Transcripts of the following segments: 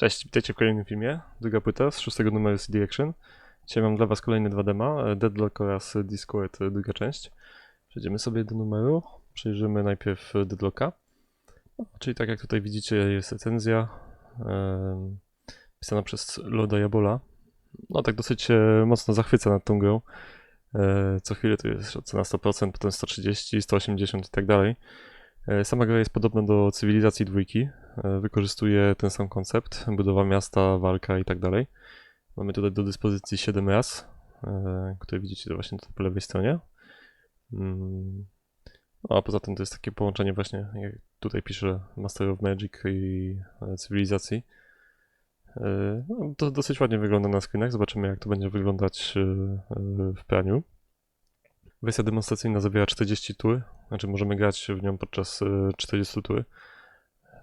Cześć, witajcie w kolejnym filmie. Druga płyta z szóstego numeru CD Action. Dzisiaj mam dla was kolejne dwa dema, e, Deadlock oraz Discord, e, druga część. Przejdziemy sobie do numeru, przejrzymy najpierw e, Deadlocka. No, czyli tak jak tutaj widzicie jest recenzja pisana przez Lorda Jabola. No tak dosyć mocno zachwyca nad tą grą. Co chwilę to jest ocena 100%, potem 130, 180 i tak dalej. Sama gra jest podobna do cywilizacji dwójki. Wykorzystuje ten sam koncept, budowa miasta, walka i tak dalej. Mamy tutaj do dyspozycji 7 raz, e, które widzicie właśnie tutaj po lewej stronie. No, a poza tym to jest takie połączenie właśnie, jak tutaj pisze Master of Magic i e, cywilizacji. E, No, to dosyć ładnie wygląda na screenach, zobaczymy jak to będzie wyglądać w praniu. Wersja demonstracyjna zawiera 40 tur, znaczy możemy grać w nią podczas e, 40 tur.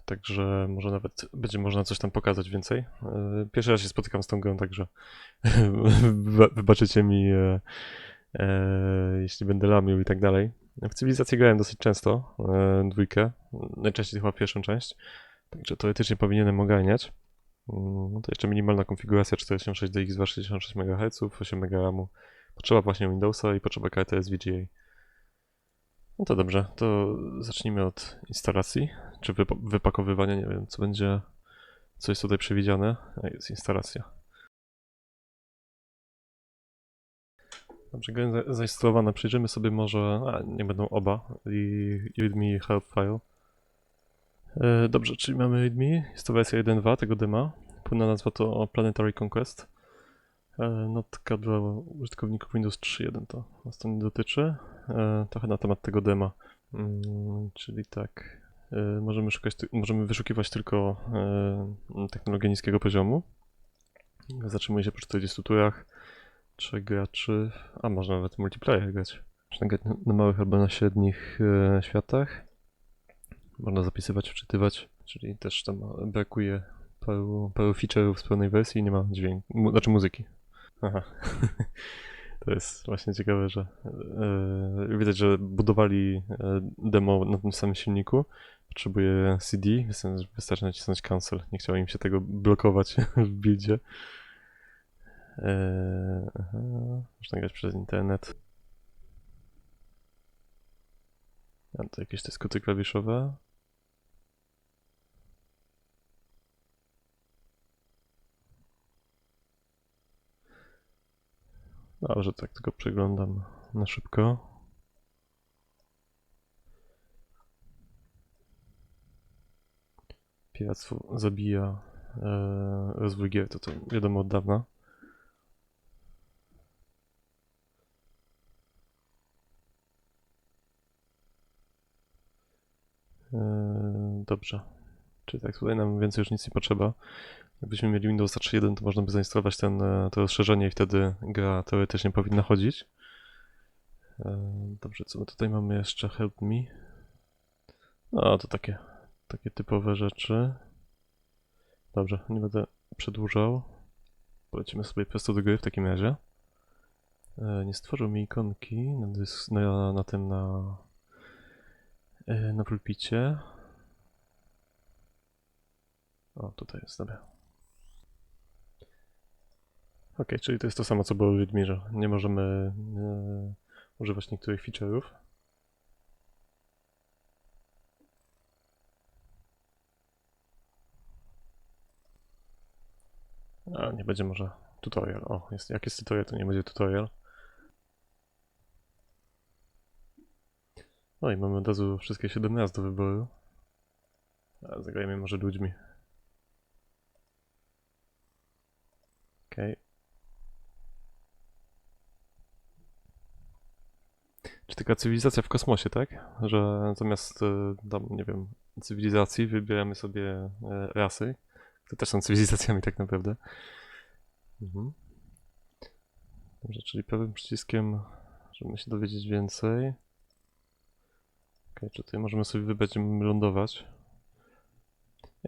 Także może nawet będzie można coś tam pokazać więcej. E, Pierwszy raz się spotykam z tą grą, także wyba- wybaczycie mi, e, e, jeśli będę lamił i tak dalej. W cywilizację grałem dosyć często, dwójkę, najczęściej chyba pierwszą część, także teoretycznie powinienem ogarniać. Mm, To jeszcze minimalna konfiguracja 486DX2 66 MHz, 8 MB RAMu. Potrzeba właśnie Windowsa i potrzeba karty SVGA. No to dobrze, to zacznijmy od instalacji, czy wypa- wypakowywania, nie wiem, co będzie, co jest tutaj przewidziane. A jest instalacja. Dobrze, gra za- zainstalowana, przejrzymy sobie może, a nie będą oba, i readme help file. E, dobrze, czyli mamy readme, jest to wersja 1.2 tego dema, pełna nazwa to Planetary Conquest. E, Notka dla użytkowników Windows 3.1 to nas to nie dotyczy. E, trochę na temat tego dema. Mm, czyli tak, możemy, szukać, możemy wyszukiwać tylko e, technologię niskiego poziomu. Zatrzymuje się po 40 turach. Trzech graczy, a można nawet multiplayer grać. Można grać na, małych albo na średnich e, światach. Można zapisywać, wczytywać, czyli też tam brakuje paru, paru feature'ów z pełnej wersji, nie ma dźwięku, znaczy muzyki. Aha. To jest właśnie ciekawe, że e, widać, że budowali e, demo na tym samym silniku. Potrzebuje CD, wystarczy nacisnąć cancel. Nie chciało im się tego blokować w buildzie. Aha. Można grać przez internet. Mam tu jakieś te skróty klawiszowe. Dobrze, tak tylko przeglądam na szybko. Piractwo zabija e, rozwój gier, to to wiadomo od dawna. E, dobrze. Czyli tak, tutaj nam więcej już nic nie potrzeba. Jakbyśmy mieli Windowsa 3.1, to można by zainstalować ten, e, to rozszerzenie i wtedy gra teoretycznie powinna chodzić. E, Dobrze, co my tutaj mamy jeszcze? Help me. No, to takie, takie typowe rzeczy. Dobrze, nie będę przedłużał. Polecimy sobie prosto do gry w takim razie. E, Nie stworzył mi ikonki na, na, na tym, na, na pulpicie. O, tutaj jest, dobra. Ok, czyli to jest to samo, co było w Wiedźmirze. Nie możemy e, używać niektórych feature'ów. A, nie będzie może tutorial. O, jest, jak jest tutorial, to nie będzie tutorial. No i mamy od razu wszystkie 7 raz do wyboru. A, zagrajmy może ludźmi. Okej. Czy taka cywilizacja w kosmosie, tak? Że zamiast e, tam, nie wiem, cywilizacji wybieramy sobie e, rasy, które też są cywilizacjami tak naprawdę. Mhm. Dobrze, czyli prawym przyciskiem, żeby się dowiedzieć więcej. Okej, czy tutaj możemy sobie wybrać, gdzie lądować.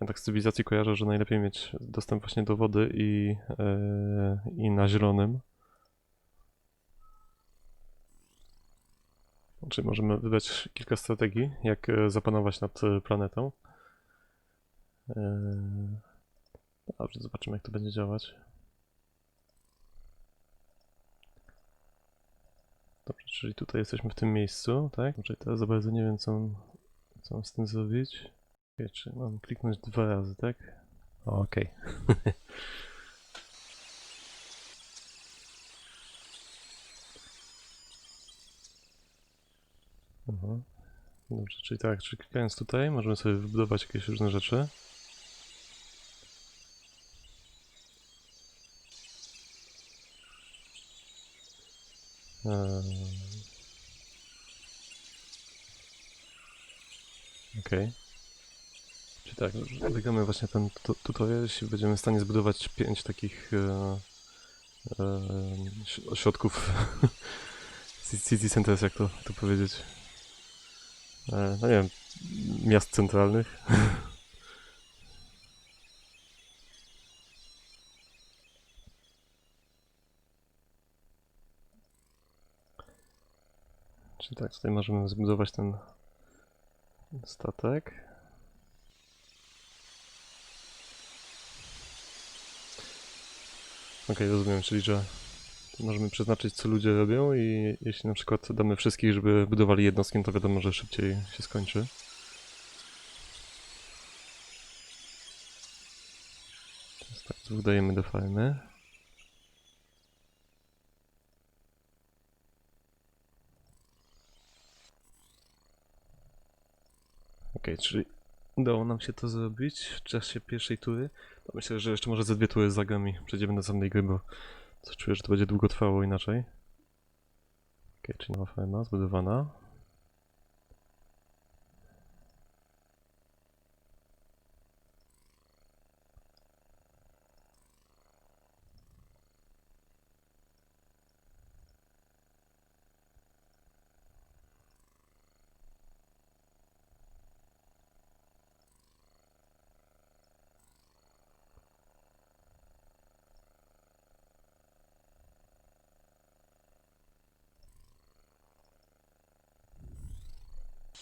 Ja tak z cywilizacji kojarzę, że najlepiej mieć dostęp właśnie do wody i, e, i na zielonym. Czyli możemy wybrać kilka strategii, jak e, zapanować nad e, planetą. E, Dobrze, zobaczymy jak to będzie działać. Dobrze, czyli tutaj jesteśmy w tym miejscu, tak? Dobrze, teraz za bardzo nie wiem co mam, co mam z tym zrobić. Czy mam kliknąć dwa razy, tak? Okej. Aha. Dobrze, czyli tak, czyli klikając tutaj możemy sobie wybudować jakieś różne rzeczy. Eee. Okej. Czyli tak, wygramy właśnie ten tu- tutorial, jeśli będziemy w stanie zbudować pięć takich e, e, ś- ośrodków city centers, jak to, to powiedzieć. E, no nie wiem, miast centralnych. Czyli tak, tutaj możemy zbudować ten statek. Okej, rozumiem, czyli że możemy przeznaczyć co ludzie robią i jeśli na przykład damy wszystkich, żeby budowali jednostki, no to wiadomo, że szybciej się skończy. Teraz tak, dwóch dajemy do farmy. Okej, czyli udało nam się to zrobić w czasie pierwszej tury. To myślę, że jeszcze może ze dwie tury zagram i przejdziemy do samej gry, bo coś czuję, że to będzie długo trwało inaczej. Okej, czyli nowa zbudowana.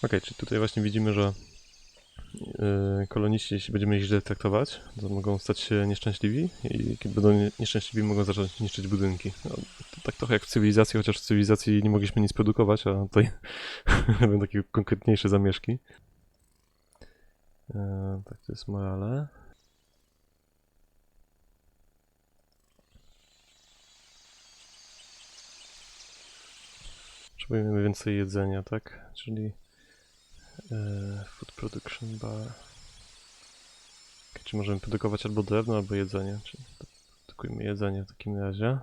Okej, czyli tutaj właśnie widzimy, że yy, koloniści, jeśli będziemy ich źle traktować, to mogą stać się nieszczęśliwi i kiedy będą nie- nieszczęśliwi, mogą zacząć niszczyć budynki. No, to tak trochę jak w cywilizacji, chociaż w cywilizacji nie mogliśmy nic produkować, a tutaj będą takie konkretniejsze zamieszki. Yy, tak, to jest morale. Potrzebujemy więcej jedzenia, tak? Czyli e, food production bar. Czy możemy produkować albo drewno, albo jedzenie? Czyli produkujmy jedzenie w takim razie.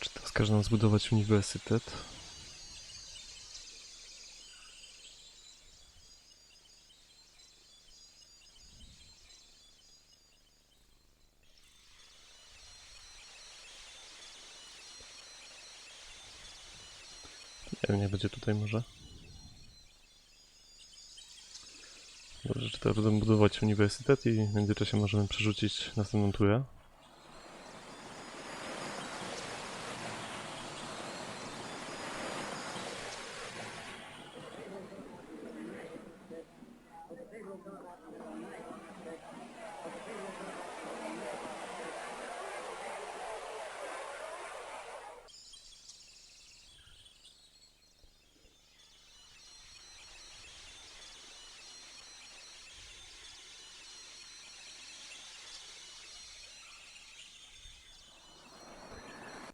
Czy teraz każe nam zbudować uniwersytet? Nie wiem, nie będzie tutaj może. Dobrze, czy teraz będę budować uniwersytet i w międzyczasie możemy przerzucić następną turę.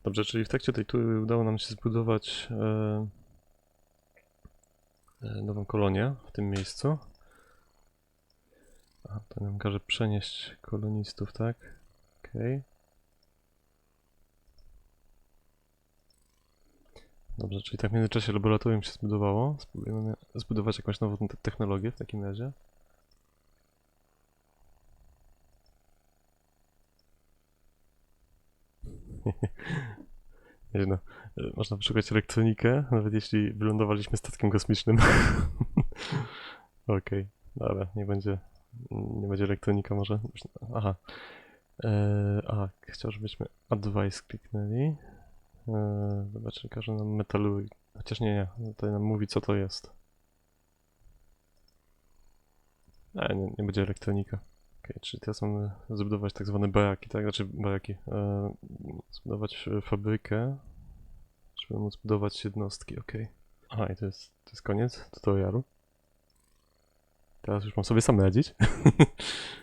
Dobrze, czyli w trakcie tej tury udało nam się zbudować e, e, nową kolonię w tym miejscu. A, to nam każe przenieść kolonistów, tak? Okej. Dobrze, czyli tak w międzyczasie laboratorium się zbudowało. Spróbujemy zbudować jakąś nową te- technologię w takim razie. Nie no, e, można wyszukać elektronikę, nawet jeśli wylądowaliśmy statkiem kosmicznym. Okej, dobra, nie będzie, nie będzie elektronika może. Aha, Eee, a, chciał, żebyśmy advice kliknęli. Eee, każe nam metalu. Chociaż nie, nie, tutaj nam mówi co to jest. A, nie, nie będzie elektronika. Okej, czyli teraz mamy zbudować tak zwane baraki, tak? Znaczy baraki. Eee, zbudować e, fabrykę, żeby móc budować jednostki, okej. Aha, i to jest, to jest koniec tutorialu. Teraz już mam sobie sam radzić.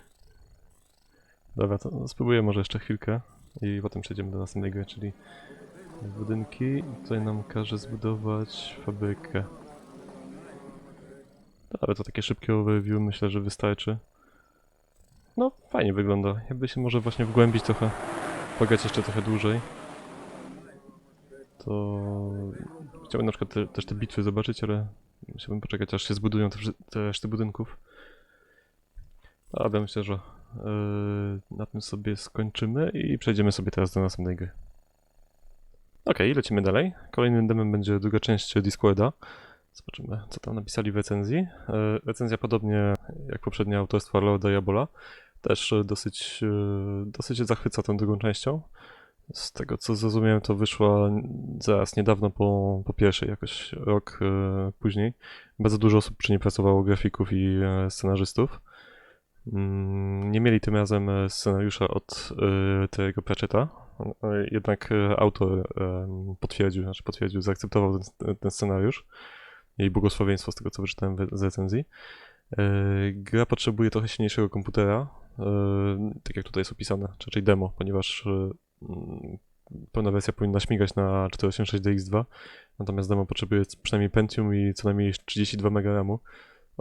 Dobra, to spróbuję może jeszcze chwilkę i potem przejdziemy do następnej gry, czyli budynki. Tutaj nam każe zbudować fabrykę. Dobra, to takie szybkie overview myślę, że wystarczy. No, fajnie wygląda. Jakby się może właśnie wgłębić trochę, pograć jeszcze trochę dłużej. To chciałbym na przykład te, też te bitwy zobaczyć, ale musiałbym poczekać aż się zbudują te, te reszty budynków. Dobra, myślę, że yy, na tym sobie skończymy i przejdziemy sobie teraz do następnej gry. Okej, lecimy dalej. Kolejnym demem będzie druga część Discorda. Zobaczymy, co tam napisali w recenzji. Yy, recenzja podobnie jak poprzednia autorstwa Lorda Jabola. Też dosyć, yy, dosyć zachwyca tą drugą częścią. Z tego co zrozumiałem, to wyszła zaraz niedawno po, po pierwszej, jakoś rok e, później. Bardzo dużo osób przy niej pracowało, grafików i e, scenarzystów. Mm, nie mieli tym razem e, scenariusza od e, Terry'ego Pratchetta, e, jednak e, autor e, potwierdził, znaczy potwierdził, zaakceptował ten, ten scenariusz. Jej błogosławieństwo z tego co wyczytałem z recenzji. E, Gra potrzebuje trochę silniejszego komputera, e, tak jak tutaj jest opisane, czy raczej demo, ponieważ e, mm, pełna wersja powinna śmigać na 486DX2, natomiast demo potrzebuje przynajmniej Pentium i co najmniej 32 MB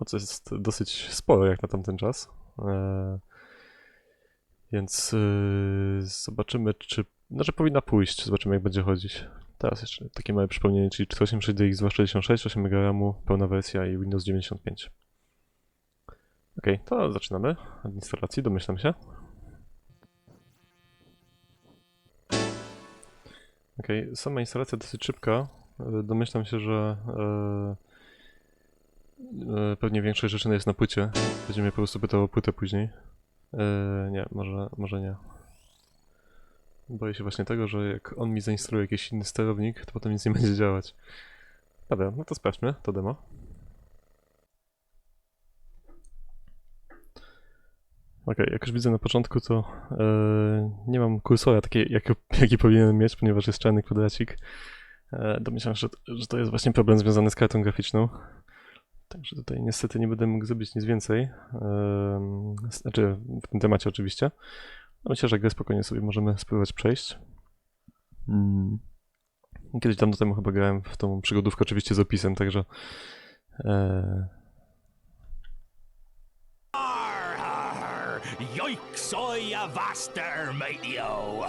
co jest dosyć sporo jak na tamten czas. E, Więc zobaczymy, czy... Znaczy powinna pójść, zobaczymy jak będzie chodzić. Teraz jeszcze takie małe przypomnienie, czyli 486DX2 66, 8 MB pełna wersja i Windows 95. Okej, to zaczynamy instalacji, domyślam się. Okej, sama instalacja dosyć szybka. E, Domyślam się, że e, e, pewnie większość rzeczy jest na płycie. Będzie mnie po prostu pytał o płytę później. E, nie, może, może nie. Boję się właśnie tego, że jak on mi zainstaluje jakiś inny sterownik, to potem nic nie będzie działać. Dobra, no to sprawdźmy to demo. Okej, jak już widzę na początku, to e, nie mam kursora takiej, jak, jaki powinienem mieć, ponieważ jest czarny kwadracik. E, domyślam się, że, że to jest właśnie problem związany z kartą graficzną. Także tutaj niestety nie będę mógł zrobić nic więcej. Znaczy, w tym temacie oczywiście. No myślę, że grę spokojnie sobie możemy spróbować przejść. Mm. Kiedyś dawno temu chyba grałem w tą przygodówkę oczywiście z opisem, także... E, I avaster, matey-o.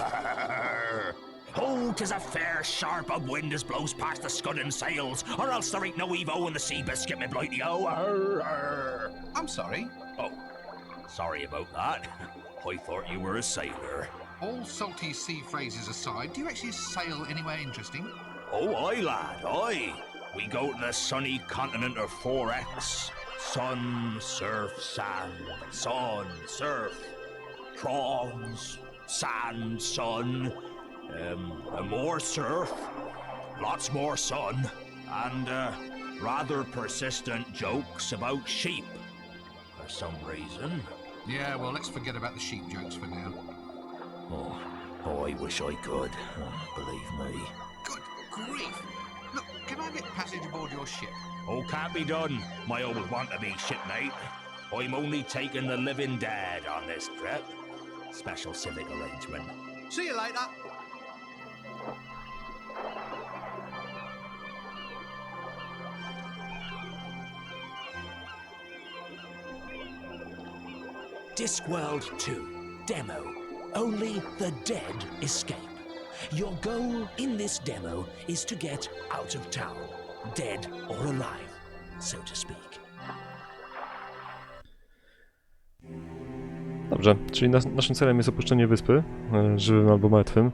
Oh, 'tis a fair sharp of wind as blows past the scudding sails, or else there ain't no Evo in the sea biscuit, me blighty-o. I'm sorry. Oh, sorry about that. I thought you were a sailor. All salty sea phrases aside, do you actually sail anywhere interesting? Oh, aye, lad, aye. We go to the sunny continent of 4X. Sun, surf, sand, sun, surf, prawns, sand, sun, um, and more surf, lots more sun, and uh, rather persistent jokes about sheep. For some reason. Yeah, well, let's forget about the sheep jokes for now. Oh, oh I wish I could. Oh, believe me. Good grief! Can I get passage aboard your ship? Oh, can't be done, my old want-to-be shipmate. I'm only taking the living dead on this trip. Special civic arrangement. See you later. Discworld 2 Demo. Only the dead escape. Your goal in this demo is to get out of town, dead or alive, so to speak. Dobrze, czyli nas, naszym celem jest opuszczenie wyspy, e, żywym albo martwym.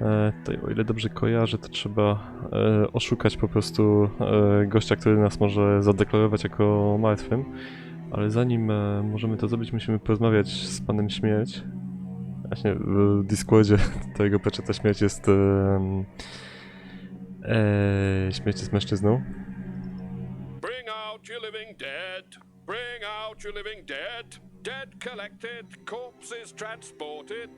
E, tutaj, o ile dobrze kojarzę, to trzeba e, oszukać po prostu e, gościa, który nas może zadeklarować jako martwym. Ale zanim e, możemy to zrobić, musimy porozmawiać z panem Śmierć. Właśnie w Discordzie tego peczeta śmierć jest... em, e, śmierć jest mężczyzną. Bring out your living dead. Bring out your living dead. Dead collected, corpses transported.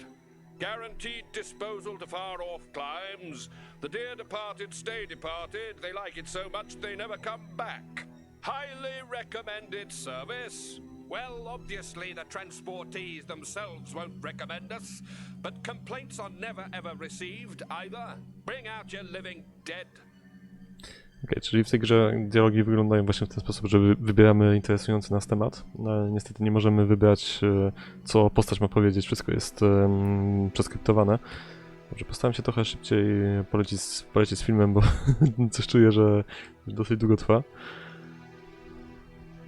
Guaranteed disposal to far off climes. The dear departed stay departed. They like it so much they never come back. Highly recommended service. Well, obviously, the transportees themselves won't recommend us, but complaints are never ever received either. Bring out your living dead. Okej, czyli w tej grze dialogi wyglądają właśnie w ten sposób, że wy- wybieramy interesujący nas temat. No, ale niestety nie możemy wybrać, e, co postać ma powiedzieć. Wszystko jest przeskryptowane. Dobrze, postaram się trochę szybciej polecieć z, polecieć z filmem, bo coś czuję, że dosyć długo trwa.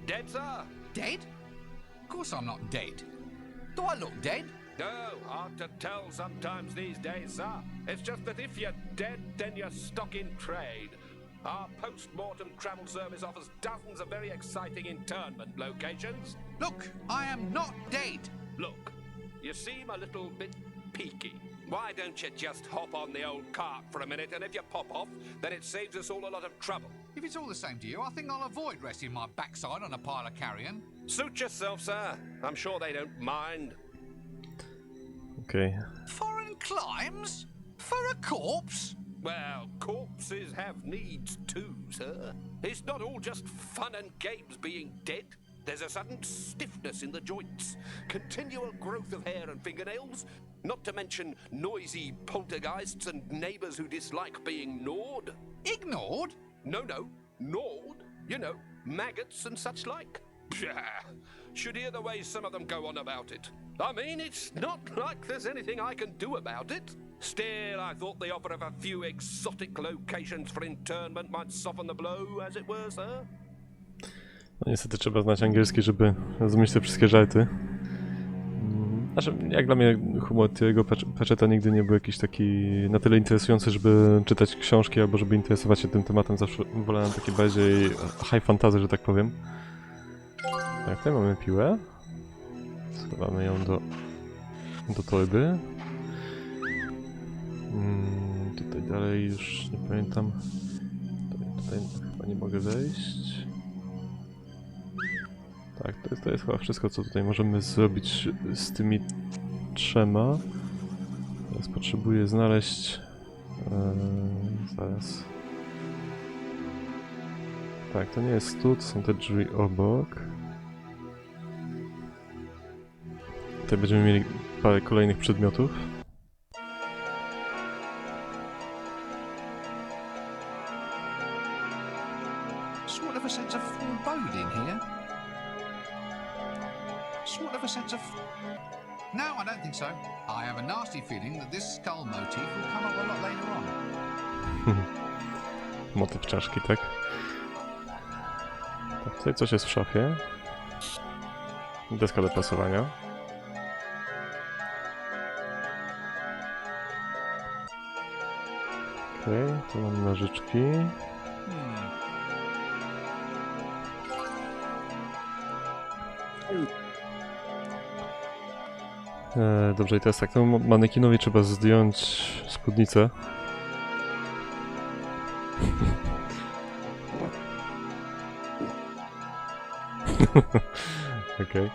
Dead, sir? Dead? Course I'm not dead. Do I look dead? No, hard to tell sometimes these days, sir. It's just that if you're dead, then you're stuck in trade. Our post-mortem travel service offers dozens of very exciting internment locations. Look, I am not dead. Look, you seem a little bit peaky. Why don't you just hop on the old cart for a minute, and if you pop off, then it saves us all a lot of trouble. If it's all the same to you, I think I'll avoid resting my backside on a pile of carrion. Suit yourself, sir. I'm sure they don't mind. Okay. Foreign climes? For a corpse? Well, corpses have needs too, sir. It's not all just fun and games being dead. There's a sudden stiffness in the joints, continual growth of hair and fingernails, not to mention noisy poltergeists and neighbors who dislike being gnawed. Ignored? No, no, gnawed. You know, maggots and such like. Should hear the way some of them go on about it. I mean, it's not like there's anything I can do about it. Still, I thought the offer of a few exotic locations for internment might soften the blow, as it were, sir. No niestety trzeba znać angielski, żeby zrozumieć te wszystkie żarty. Znaczy, jak dla mnie humor Patchetta nigdy nie był jakiś taki na tyle interesujący, żeby czytać książki albo żeby interesować się tym tematem. Zawsze wolałem takie bardziej high fantasy, że tak powiem. Tak, tutaj mamy piłę. Schowamy ją do, do torby. Mm, tutaj dalej już nie pamiętam. Tutaj, tutaj chyba nie mogę wejść. Tak, to jest, to jest chyba wszystko, co tutaj możemy zrobić z tymi trzema. Teraz potrzebuję znaleźć... Eee, zaraz. Tak, to nie jest tu, to są te drzwi obok. Tutaj będziemy mieli parę kolejnych przedmiotów. Sort of a sense of foreboding here. Sort of a sense of. No, I don't think so. I have a nasty feeling that this skull motif will come up a lot later on. Motyw czaszki, tak? Tak, tutaj coś jest w szafie. Deska do prasowania. Okej, tu mam nożyczki. E, dobrze, i teraz tak, temu manekinowi trzeba zdjąć spódnicę. Okej. Okay.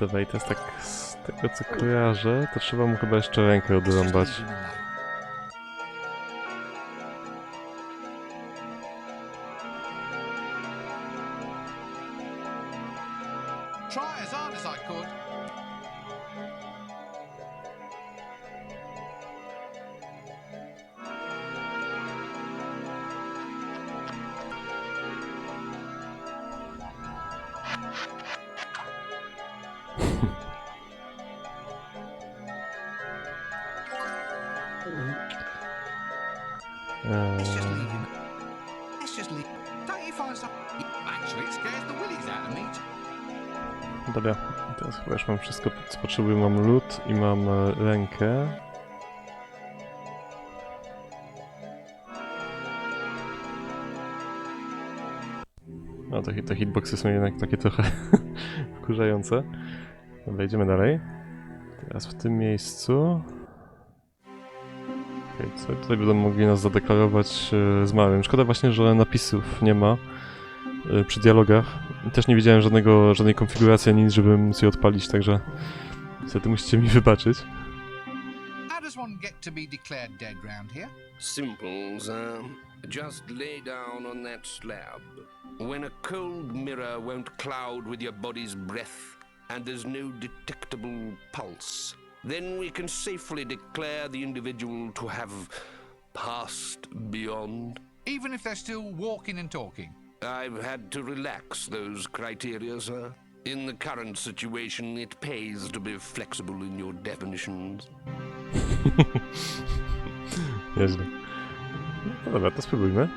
Dobra, i teraz tak z tego co kojarzę, to trzeba mu chyba jeszcze rękę odrąbać. Dobra, teraz chyba już mam wszystko, co potrzebuję. Mam lód i mam e, rękę. No, te, te hitboxy są jednak takie trochę wkurzające. Dobra, idziemy dalej. Teraz w tym miejscu. Co tutaj będą mogli nas zadeklarować e, z małym. Szkoda właśnie, że napisów nie ma przy dialogach. Też nie widziałem żadnego, żadnej konfiguracji ani nic, żeby móc je odpalić, także niestety musicie mi wybaczyć. How does one get to be declared dead round here? Simple, sir. Just lay down on that slab. When a cold mirror won't cloud with your body's breath, and there's no detectable pulse, then we can safely declare the individual to have passed beyond. Even if they're still walking and talking? I've had to relax those criteria, sir. In the current situation, it pays to be flexible in your definitions. Nieźle. No dobra, to spróbujmy.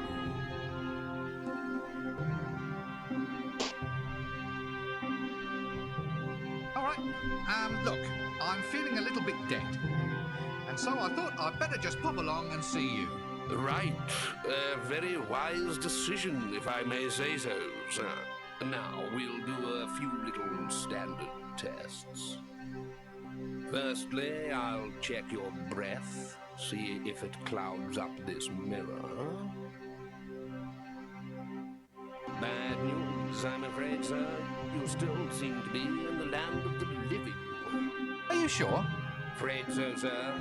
All right. Um, look, I'm feeling a little bit dead. And so I thought I'd better just pop along and see you. Right. A very wise decision, if I may say so, sir. Now, we'll do a few little standard tests. Firstly, I'll check your breath, see if it clouds up this mirror. Bad news, I'm afraid, sir. You still seem to be in the land of the living. Are you sure? Afraid so, sir.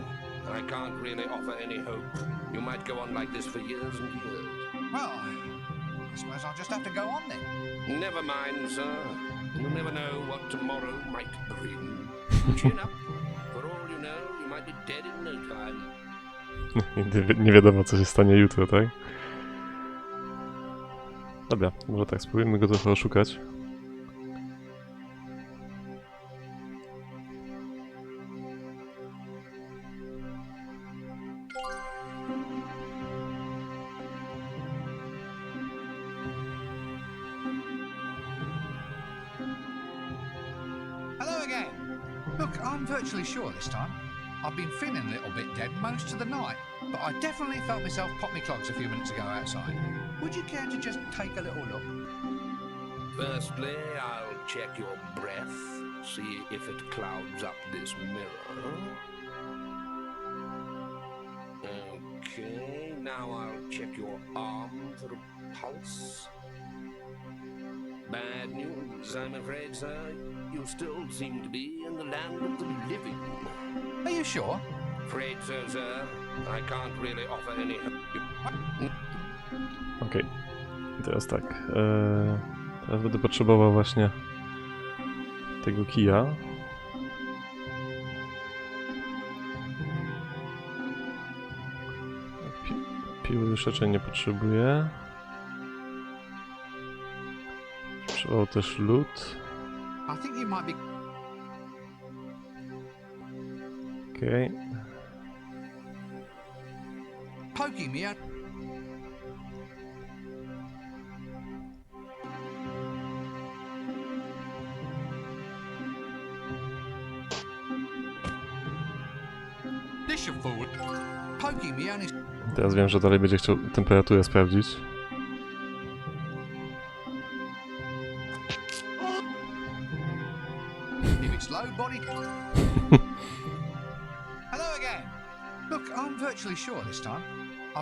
I can't really offer any hope. You might go on like this for years and years. Well, I suppose I'll just have to go on then. Never mind, sir. You never know what tomorrow might bring. Chin up. For all you know, you might be dead in no time. Nie, nie wiadomo, co się stanie jutro, tak? Dobra, może tak, spróbujmy go trochę oszukać. This time. I've been feeling a little bit dead most of the night, but I definitely felt myself pop me clogs a few minutes ago outside. Would you care to just take a little look? Firstly, I'll check your breath, see if it clouds up this mirror. Okay, now I'll check your arm for a pulse. Bad news, I'm afraid, sir. You still seem to be in the land of the living. Are you sure? Afraid so, sir. I can't really offer any help. Okej. I teraz tak. E, teraz będę potrzebował właśnie tego kija. Pi piły już raczej nie potrzebuję. Potrzebował też lód. I think you might be. Okej. poking me out. This you fool. Poking me. Teraz wiem, że dalej będzie chciał temperaturę sprawdzić.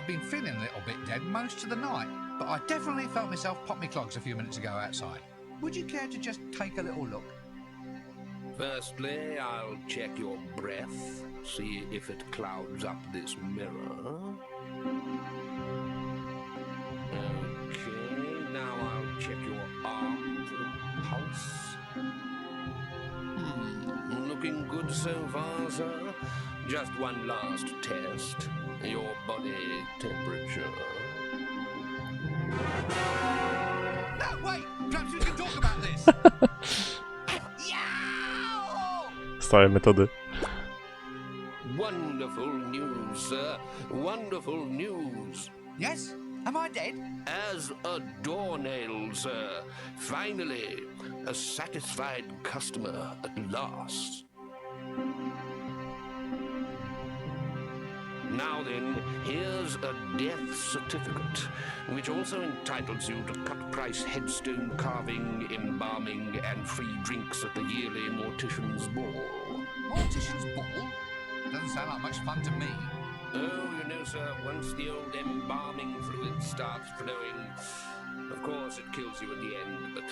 I've been feeling a little bit dead most of the night, but I definitely felt myself pop me clogs a few minutes ago outside. Would you care to just take a little look? Firstly, I'll check your breath, see if it clouds up this mirror. Okay, now I'll check your arm for a pulse. Hmm, looking good so far, sir. Just one last test. Your body temperature. No, wait! Perhaps we can talk about this! Yow! Stałe metody. Wonderful news, sir. Wonderful news. Yes? Am I dead? As a doornail, sir. Finally, a satisfied customer at last. Now then, here's a death certificate, which also entitles you to cut price headstone carving, embalming, and free drinks at the yearly Mortician's Ball. Mortician's ball? Doesn't sound like much fun to me. Oh, you know, sir, once the old embalming fluid starts flowing, of course it kills you at the end, but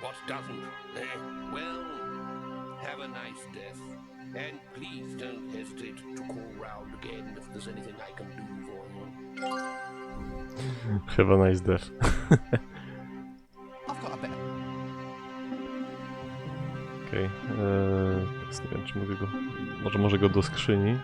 what doesn't? Eh, well, have a nice death. And please don't hesitate to call round again if there's anything I can do for you. Have a nice death. I've got a better. Okej. eee, teraz nie wiem, czy mogę go... Może może go do skrzyni.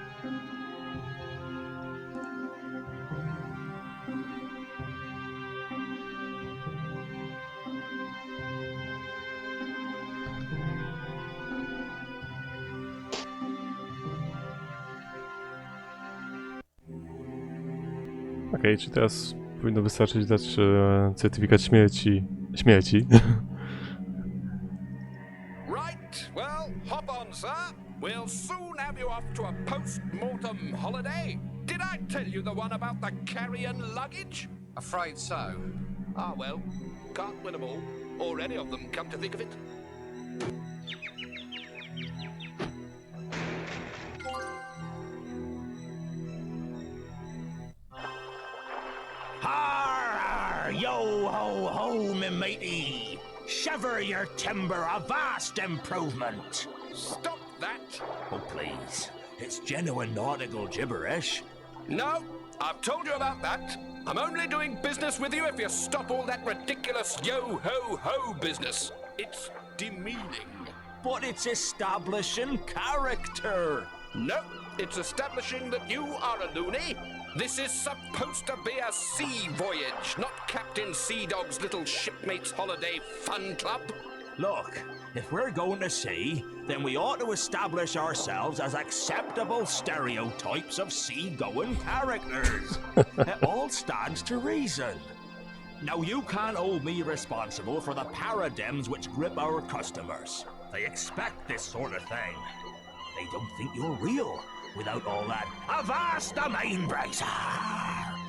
Czy teraz powinno wystarczyć dać e, certyfikat śmierci... śmierci. Right, well, hop on, sir. We'll soon have you off to a post-mortem holiday. Did I tell you the one about the carrion luggage? Afraid so. Ah, well, can't win 'em all, or any of them, come to think of it. Yo ho ho, me matey. Shiver your timber, a vast improvement. Stop that! Oh, please. It's genuine nautical gibberish. No, I've told you about that. I'm only doing business with you if you stop all that ridiculous yo ho ho business. It's demeaning. But it's establishing character. No, it's establishing that you are a loony. This is supposed to be a sea voyage, not Captain Sea Dog's little shipmates holiday fun club. Look, if we're going to sea, then we ought to establish ourselves as acceptable stereotypes of sea-going characters. it all stands to reason. Now, you can't hold me responsible for the paradigms which grip our customers. They expect this sort of thing. They don't think you're real without all that avast the main bracer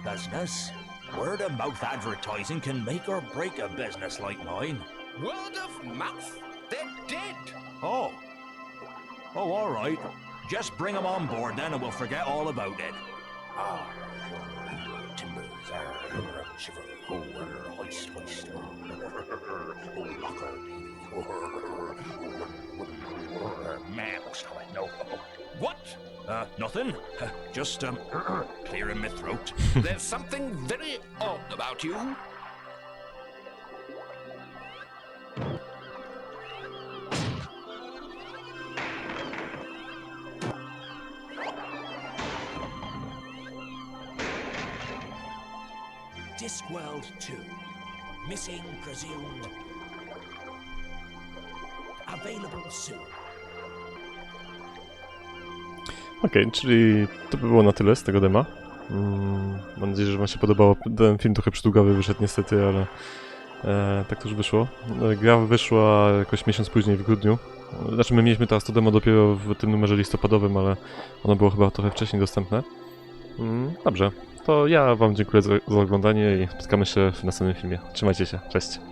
business. Word of mouth advertising can make or break a business like mine. Word of mouth? They're dead. Oh. Oh, all right. Just bring them on board then and we'll forget all about it. Ah, timbers, shiver, ho, hoist, hoist, oh, locker, man, what's no. What? Uh, nothing. Uh, Just, um, clearing my throat. There's something very odd about you. Discworld 2. Missing presumed. Available soon. Okej, czyli to by było na tyle z tego dema. Mm, mam nadzieję, że Wam się podobało. Ten film trochę przydługawy wyszedł niestety, ale e, tak to już wyszło. E, Gra wyszła jakoś miesiąc później, w grudniu. Znaczy my mieliśmy teraz to demo dopiero w tym numerze listopadowym, ale ono było chyba trochę wcześniej dostępne. Mm, dobrze, to ja Wam dziękuję za, za oglądanie i spotkamy się w następnym filmie. Trzymajcie się, cześć.